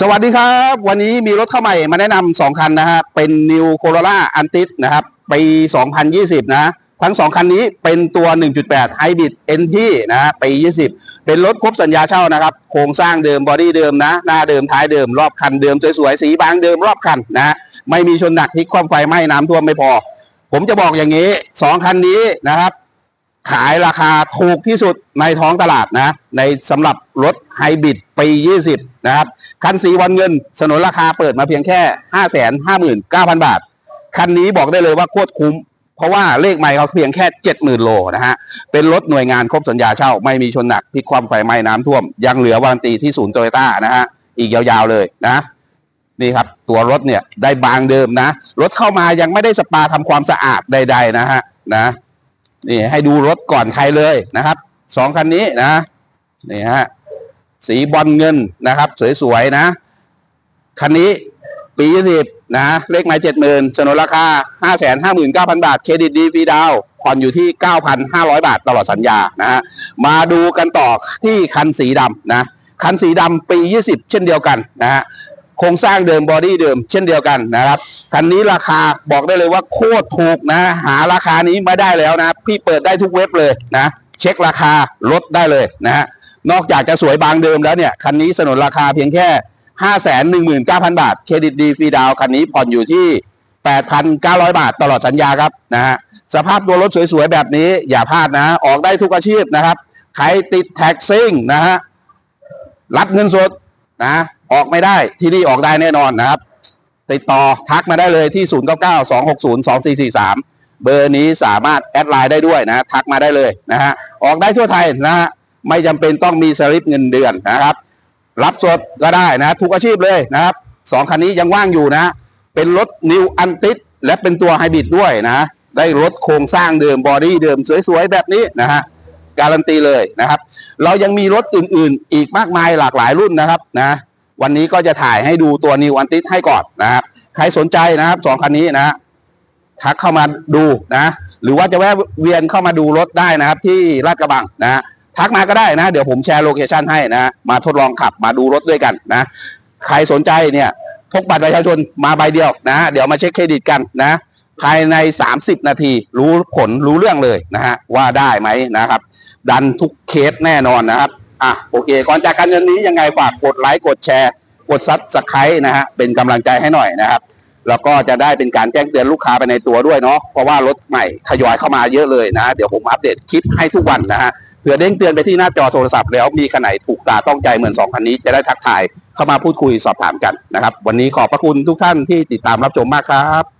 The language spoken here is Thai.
สวัสดีครับ วันนี้มีรถเข้าใหม่มาแนะนำสองคันนะฮะเป็น New Corolla Antis นะครับปี 2020 นะ ทั้งสองคันนี้เป็นตัว 1.8 Hybrid NT นะฮะปี 20 เป็นรถครบสัญญาเช่านะครับ โครงสร้างเดิมบอดี้เดิมนะ หน้าเดิมท้ายเดิมรอบคันเดิม สวยๆ สีบางเดิมรอบคันนะ ไม่มีชนหนักพลิกคว่ำไฟไหม้น้ำท่วมไม่พอ ผมจะบอกอย่างนี้สองคันนี้นะครับ ขายราคาถูกที่สุดในท้องตลาดนะ ในสำหรับรถไฮบริดปี 20 นะครับ คันสีวันเงินสนนราคาเปิดมาเพียงแค่ 5 5 9 0 0 0 บาท คันนี้บอกได้เลยว่าโคตรคุ้ม เพราะว่าเลขไม่เขาเพียงแค่ 70,000 โลนะฮะ เป็นรถหน่วยงานครบสัญญาเช่า ไม่มีชนหนักพิกความไฟไหม้น้ำท่วม ยังเหลือวารันตีที่ศูนย์โตโยต้านะฮะ อีกยาวๆเลยนะนี่ครับ ตัวรถเนี่ยได้บางเดิมนะ รถเข้ามายังไม่ได้สปาทำความสะอาดใด ๆ นะฮะนะ นี่ให้ดูรถก่อนใครเลยนะครับสองคันนี้นะนี่ฮะสีบอลเงินนะครับ สวยๆนะ คันนี้ปียี่สิบนะ เลขหมายเจ็ดหมื่นสนนราคาห้าแสนห้าหมื่นเก้าพันบาท เครดิตดีฟรีดาวผ่อนอยู่ที่เก้าพันห้าร้อยบาทตลอดสัญญานะฮะมาดูกันต่อที่คันสีดำนะ คันสีดำปียี่สิบเช่นเดียวกันนะฮะ ครงสร้างเดิมบอดี้เดิม เช่นเดียวกันนะครับคันนี้ราคาบอกได้เลยว่าโคตรถูกนะ หาราคานี้ไม่ได้แล้วนะ พี่เปิดได้ทุกเว็บเลยนะ เช็คราคาลดได้เลยนะฮะนอกจากจะสวยบางเดิมแล้วเนี่ย คันนี้สนนราคาเพียงแค่ห้าแสนหนึ่งหมื่นเก้าพันบาท เครดิตดีฟรีดาวคันนี้ผ่อนอยู่ที่แปดพันเก้าร้อยบาทตลอดสัญญาครับนะฮะสภาพตัวรถสวยๆแบบนี้อย่าพลาดนะ ออกได้ทุกอาชีพนะครับใครติดแท็กซิ่งนะฮะรับเงินสด นะ ออกไม่ได้ที่นี่ออกได้แน่นอนนะครับ ติดต่อทักมาได้เลยที่ 0 9 9 2 6 0 2 4 4 3 เบอร์นี้สามารถแอดไลน์ได้ด้วยนะ ทักมาได้เลยนะฮะออกได้ทั่วไทยนะฮะไม่จำเป็นต้องมีสลิปเงินเดือนนะครับ รับสดก็ได้นะทุกอาชีพเลยนะครับสองคันนี้ยังว่างอยู่นะ เป็นรถนิวอันติสและเป็นตัวไฮบริดด้วยนะ ได้รถโครงสร้างเดิมบอดี้เดิมสวยๆแบบนี้นะฮะ การันตีเลยนะครับ เรายังมีรถอื่นๆ อีกมากมายหลากหลายรุ่นนะครับนะวันนี้ก็จะถ่ายให้ดูตัวนิวอันติสให้ก่อนนะครับใครสนใจนะครับสองคันนี้นะทักเข้ามาดูนะ หรือว่าจะแวะเวียนเข้ามาดูรถได้นะครับ ที่ลาดกระบังนะทักมาก็ได้นะ เดี๋ยวผมแชร์โลเคชันให้นะ มาทดลองขับมาดูรถด้วยกันนะ ใครสนใจเนี่ยพกบัตรประชาชนมาใบเดียวนะฮะเดี๋ยวมาเช็คเครดิตกันนะ ภายใน 30 นาที รู้ผลรู้เรื่องเลยนะฮะว่าได้ไหมนะครับ ดันทุกเคสแน่นอนนะครับ อะโอเค ก่อนจากกันวันนี้ยังไงฝากกดไลค์กดแชร์ กดซับสไครต์นะฮะเป็นกำลังใจให้หน่อยนะครับแล้วก็จะได้เป็นการแจ้งเตือนลูกค้าไปในตัวด้วยเนาะเพราะว่ารถใหม่ทยอยเข้ามาเยอะเลยนะเดี๋ยวผมอัปเดตคลิปให้ทุกวันนะฮะเผื่อเด้งเตือนไปที่หน้าจอโทรศัพท์แล้วมีคันไหนถูกตาต้องใจเหมือนสองคันนี้จะได้ทักทายเข้ามาพูดคุยสอบถามกันนะครับ วันนี้ขอบพระคุณทุกท่านที่ติดตามรับชมมากครับ